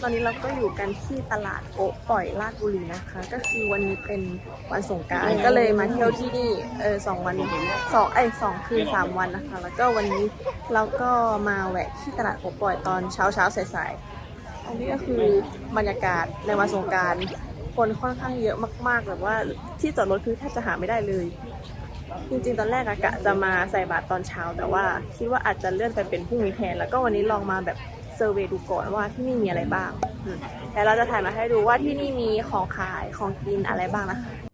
คนตอนนี้เราก็อยู่กันที่ตลาดโอ๊ะปล่อยลาดบุรีนะคะ ก็คือวันนี้เป็นวันสงกรารก็เลยมาเที่ยวที่นี่เออสองวันสองไอยสองคืนสามวันนะคะ แล้วก็วันนี้เราก็มาแวะที่ตลาดโอ๊ะปล่อยตอนเช้าเช้าๆสายๆอันนี้ก็คือบรรยากาศในวันสงกรารคนค่อนข้างเยอะมากๆแบบว่าที่จอดรถคือแทบจะหาไม่ได้เลยจริงๆ ตอนแรกอะกะจะมาใส่บาตรตอนเช้า แต่ว่าคิดว่าอาจจะเลื่อนไปเป็นพรุ่งนี้แทน แล้วก็วันนี้ลองมาแบบเซอร์เวยดูก่อนว่าที่นี่มีอะไรบ้าง แต่เราจะถ่ายมาให้ดูว่าที่นี่มีของขายของกินอะไรบ้างนะคะ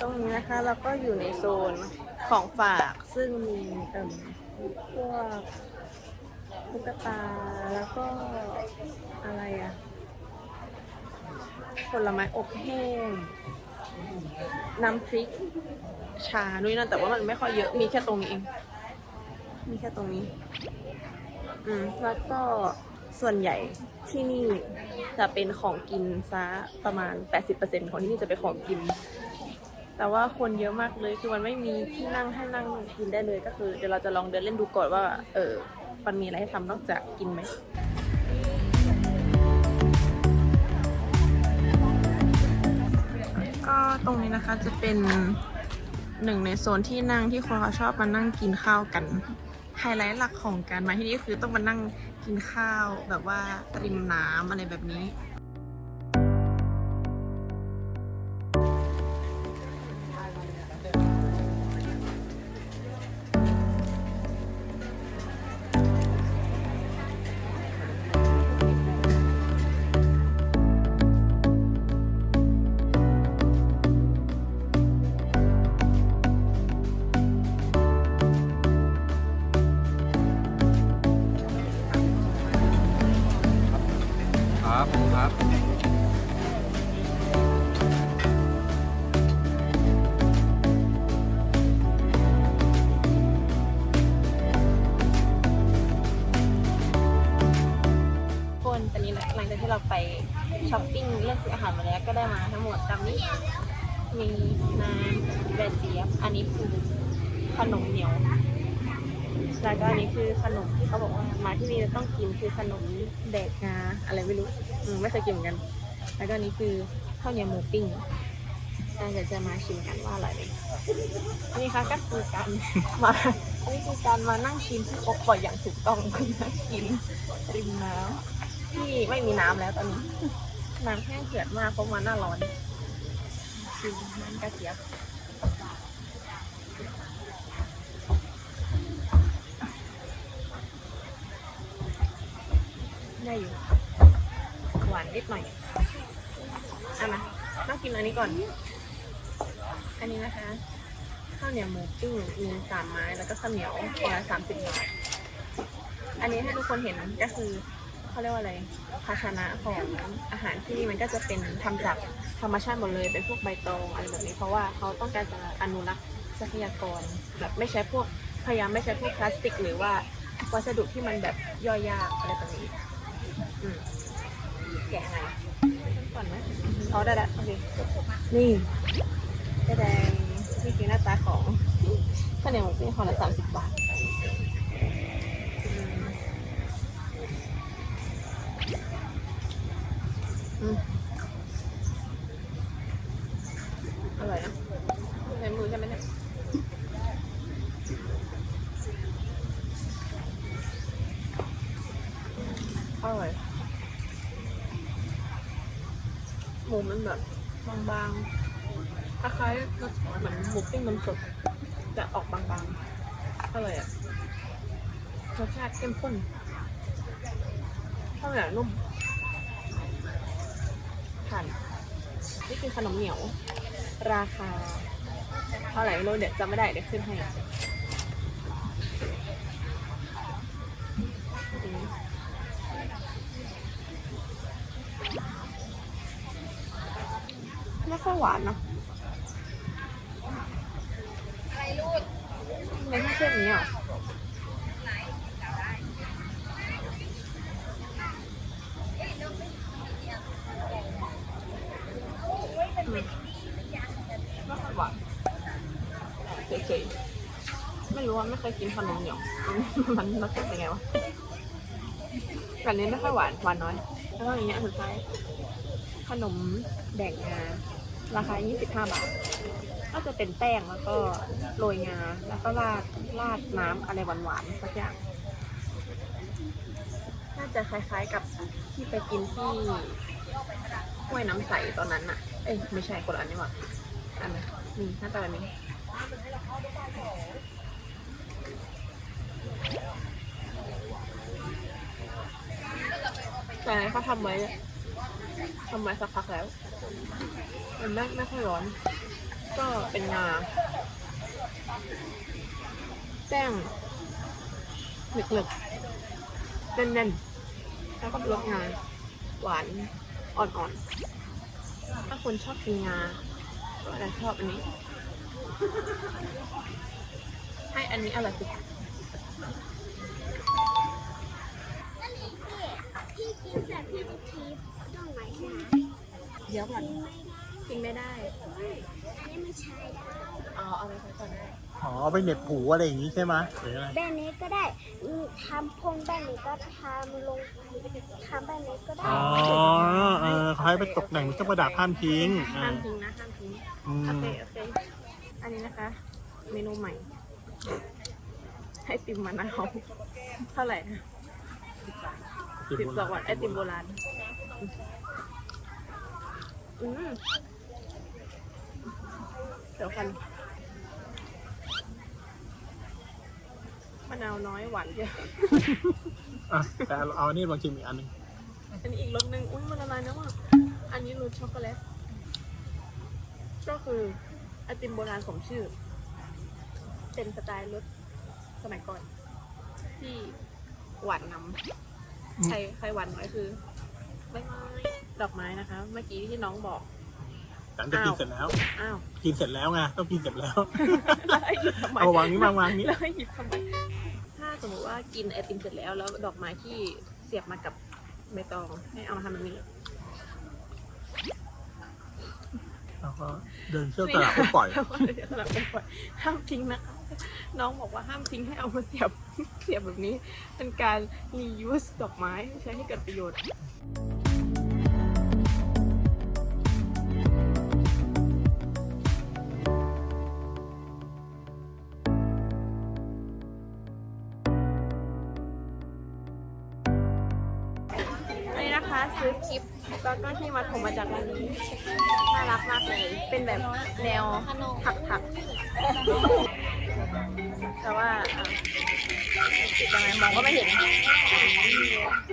ตรงนี้นะคะเราก็อยู่ในโซนของฝากซึ่งมีเอ่พวกตุ๊กตาแล้วก็อะไรอะผลไม้อบแห้งน้ำพริก ชาด้วยนะแต่ว่ามันไม่ค่อยเยอะมีแค่ตรงนี้เองมีแค่ตรงนี้ อืมแล้วก็ส่วนใหญ่ที่นี่จะเป็นของกินซะประมาณ 80%ของที่นี่จะเป็นของกิน แต่ว่าคนเยอะมากเลยคือมันไม่มีที่นั่งให้นั่งกินได้เลยก็คือ เดี๋ยวเราจะลองเดินเล่นดูก่อนว่า เออมันมีอะไรให้ทำนอกจากกินไหมก็ตรงนี้นะคะจะเป็นหนึ่งในโซนที่นั่งที่คนเขาชอบมานั่งกินข้าวกันไฮไลท์หลักของการมาที่นี่คือต้องมานั่งกินข้าวแบบว่าริมน้ำอะไรแบบนี้ ปิ้งเลือกซื้ออาหารมาแล้วก็ได้มาทั้งหมดตามนี้ มีน้ำแบบเจี๊ยบ อันนี้คือขนมเหนียวแล้วก็อันนี้คือขนมที่เขาบอกว่ามาที่นี่จะต้องกินคือขนมแดกงาอะไรไม่รู้อืไม่เคยกินเหมือนกัน แล้วก็อันนี้คือข้าวเหนียวหมูปิ้งน่าจะจะมาชิมกันว่าอร่อยไหมอันนี้ค่ะก็คือการมาอันนี้คือการมานั่งกินที่อกบ่อยอย่างถูกต้องคือนั่งกินริมน้ำที่ไม่มีน้ำแล้วตอนนี้ น้ำแห้งเขือดมากเพราะมันหน้าร้อนชิมน้ำกระเจี๊ยบได้อยู่หวานนิดหน่อยเอามาต้องกินอันนี้ก่อน อันนี้นะคะ ข้าวเหนียวหมูปิ้งมีสามไม้แล้วก็ข้าวเหนียวคนละสามสิบบาท อันนี้ให้ทุกคนเห็นก็คือ เขาเรียกว่าอะไรภาชนะของอาหารที่นี่มันก็จะเป็นทำจากธรรมชาติหมดเลยเป็นพวกใบตองอะไรแบบนี้เพราะว่าเขาต้องการจะอนุรักษ์ทรัพยากรแบบไม่ใช้พวกพยายามไม่ใช้พวกพลาสติก หรือว่าวัสดุที่มันแบบย่อยยากอะไรแบบนี้อืมแกะไงก่อนไหมอ๋อได้ล้วโอเคนี่แดงนี่คือหน้าตาของข้าวเหนียวหมูปิ้งห่อละสามสิ อร่อยหมูมันแบบบางๆคล้ายๆรสเหมือนหมูปิ้งนมสดแต่ออกบางๆอร่อยอะรสชาติเข้มข้นข้าวเหนียวนุ่มผ่านนี่คือขนมเหนียว ราคาเท่าไหร่ไม่รู้เดี๋ยวจำไม่ได้เดี๋ยวขึ้นให้ ไม่ค่อยหวานเนอะไม่ใช่เส้นนี้หรอไม่ค่อยหวานเฉยๆไม่รู้ว่าไม่เคยกินขนมเหนียวมันรสชาติเป็นไงวะแบบนี้ไม่ค่อยหวานหวานน้อยแล้วก็อย่างเงี้ยสุดท้ายขนมแดกงา ราคา 25 บาท ก็จะเป็นแป้งแล้วก็โรยงา แล้วก็ราดราดน้ำอะไรหวานๆสักอย่าง น่าจะคล้ายๆกับที่ไปกินที่ห้วยน้ำใสตอนนั้นอะเอ้ยไม่ใช่คนละอันนี่หว่าอันนี้นี่หน้าตาแบบนี้แต่เขาทำไว้ทำไว้สักพักแล้ว มันไม่ไม่ค่อยร้อน ก็เป็นงาแป้งหนึกๆแน่นๆแล้วก็รสงาหวานอ่อนๆ ถ้าคนชอบกินงาก็อาจจะชอบอันนี้ ให้อันนี้อร่อยสุดพี่กินเสร็จพี่จะทีดอกไม้ใช่ไหมเดี๋ยวก่อน กินไม่ได้ อันนี้มันใช้ได้อ๋อเอาไปใช้ก่อนได้อ๋อไปเหน็บหูอะไรอย่างนี้ใช่ไหมหรืออะไรแบบนี้ก็ได้อืมทำพงแบบนี้ก็ทำลงทำแบบนี้ก็ได้อ๋อเออเขาให้ไปตกแต่งเครื่องประดับห้ามทิ้งอ่าห้ามทิ้งนะห้ามทิ้ง อืโอมเค โอเค อันนี้นะคะ เมนูใหม่ ให้ติมมะนาวเท่าไหร่นะสิบสองวันไอติมโบราณ อืม เดี๋ยวกันมะนาวน้อยหวานเยอะอะแต่เอาเอาอันนี้ลองชิมอีกอันหนึงอันนี้อีกรสหนึ่งอุ้ยมันละลายแล้วอะอันนี้รสช็อกโกแลตก็คือไอติมโบราณสมชื่อ เป็นสไตล์รสสมัยก่อน ที่หวานนำใครใครหวานน้อยคือใบไม้ดอกไม้นะคะ เมื่อกี้ที่น้องบอก หลังจากกินเสร็จแล้ว อ้าวกินเสร็จแล้วไงต้องกินเสร็จแล้ว แล้วให้หยิบทำไมเอาวางนี้มาวางนี้แล้วให้หยิบทำไมถ้าสมมติว่ากินไอติมเสร็จแล้วแล้วดอกไม้ที่เสียบมากับใบตองให้เอามาทำแบบนี้ แล้วก็เดินเที่ยวตลาดก็ปล่อย เดี๋ยวสลับกันปล่อยห้ามทิ้งนะคะน้องบอกว่าห้ามทิ้งให้เอามาเสียบ เสียบแบบนี้ เป็นการ reuse ดอกไม้ใช้ให้เกิดประโยชน์ ที่มาถมมาจากร้านนี้น่ารักมากเลย เป็นแบบแนวถักถักๆแต่ว่าติดยังไงมองก็ไม่เห็น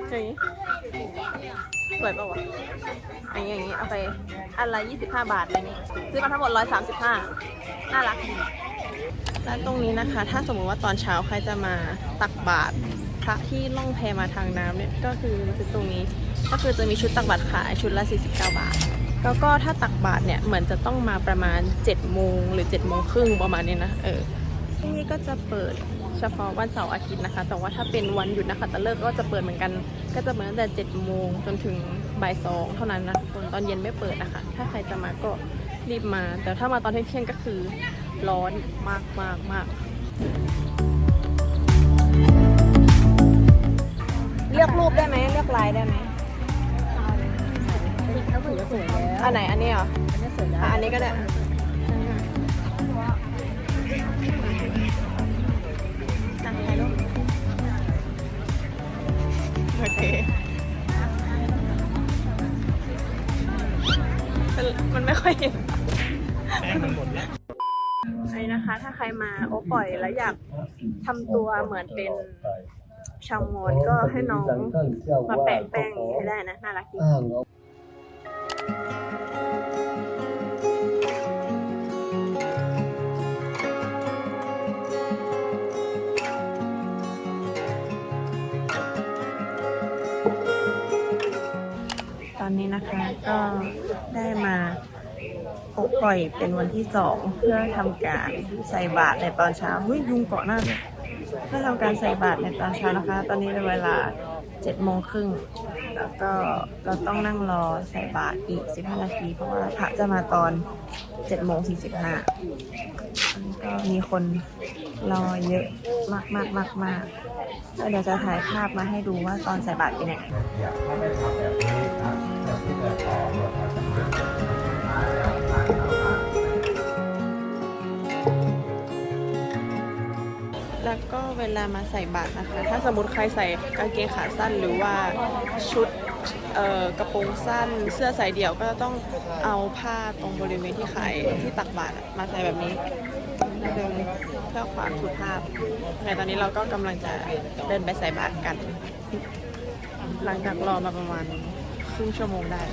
เฮ้ยสวยปล่าวะอย่างนี้อย่างนี้เอาไปอันละ25 บาทอะไรนี้ซื้อมาทั้งหมด 135 น่ารักดีแล้วตรงนี้นะคะ ถ้าสมมติว่าตอนเช้าใครจะมาตักบาตร ระที่ล่องแพมาทางน้ำเนี่ยก็คือมาซื้อตรงนี้ ก็คือจะมีชุดตักบาตรขายชุดละ 49 บาท แล้วก็ถ้าตักบาตรเนี่ยเหมือนจะต้องมาประมาณ7โมงหรือ7โมงครึ่งประมาณนี้นะเออที่นี่ก็จะเปิดเฉพาะวันเสาร์อาทิตย์นะคะ แต่ว่าถ้าเป็นวันหยุดนะคะตะเลิกก็จะเปิดเหมือนกัน ก็จะเปิดตั้งแต่7โมงจนถึงบ่ายสองเท่านั้นนะตอนตอนเย็นไม่เปิดนะคะ ถ้าใครจะมาก็รีบมา แต่ถ้ามาตอนเที่ยงก็คือร้อนมากมากมาก เลือกรูปได้ไหมเลือกลายได้ไหมเขาถือสวยแล้วอันไหนอันนี้เหรออันนี้สวยแล้วอะอันนี้ก็ได้นั่งถ่ายรูปโอเคมันมันไม่ค่อยเห็นแป้งมันหมดแล้วอันนี้นะคะ ถ้าใครมาโอปล่อยแล้วอยากทำตัวเหมือนเป็น ชาวมอญก็ให้น้องมาแปะแป้งให้ได้นะ น่ารักดีอ้างเอาตอนนี้นะคะก็ได้มาปลดปล่อยเป็นวันที่สองเพื่อทำการใส่บาตรในตอนเช้าเฮ้ยยุงเกาะหน้าเลย เพื่อทำการใส่บาตรในตอนเช้านะคะ ตอนนี้ในเวลาเจ็ดโมงครึ่งแล้วก็เราต้องนั่งรอใส่บาตรอีก15นาที เพราะว่าพระจะมาตอน7โมง45ก็มีคนรอเยอะมากมากมากมากเดี๋ยวจะถ่ายภาพมาให้ดูว่าตอนใส่บาตรเป็นยังไง แล้วก็เวลามาใส่บาตรนะคะ ถ้าสมมติใครใส่กางเกงขาสั้นหรือว่าชุดกระโปรงสั้น เสื้อสายเดี่ยวก็ต้องเอาผ้าตรงบริเวณที่ขายที่ตักบาตรมาใส่แบบนี้เดินเพื่อความสุภาพแต่ตอนนี้เราก็กำลังจะเดินไปใส่บาตรกัน หลังจากรอมาประมาณครึ่งชั่วโมงได้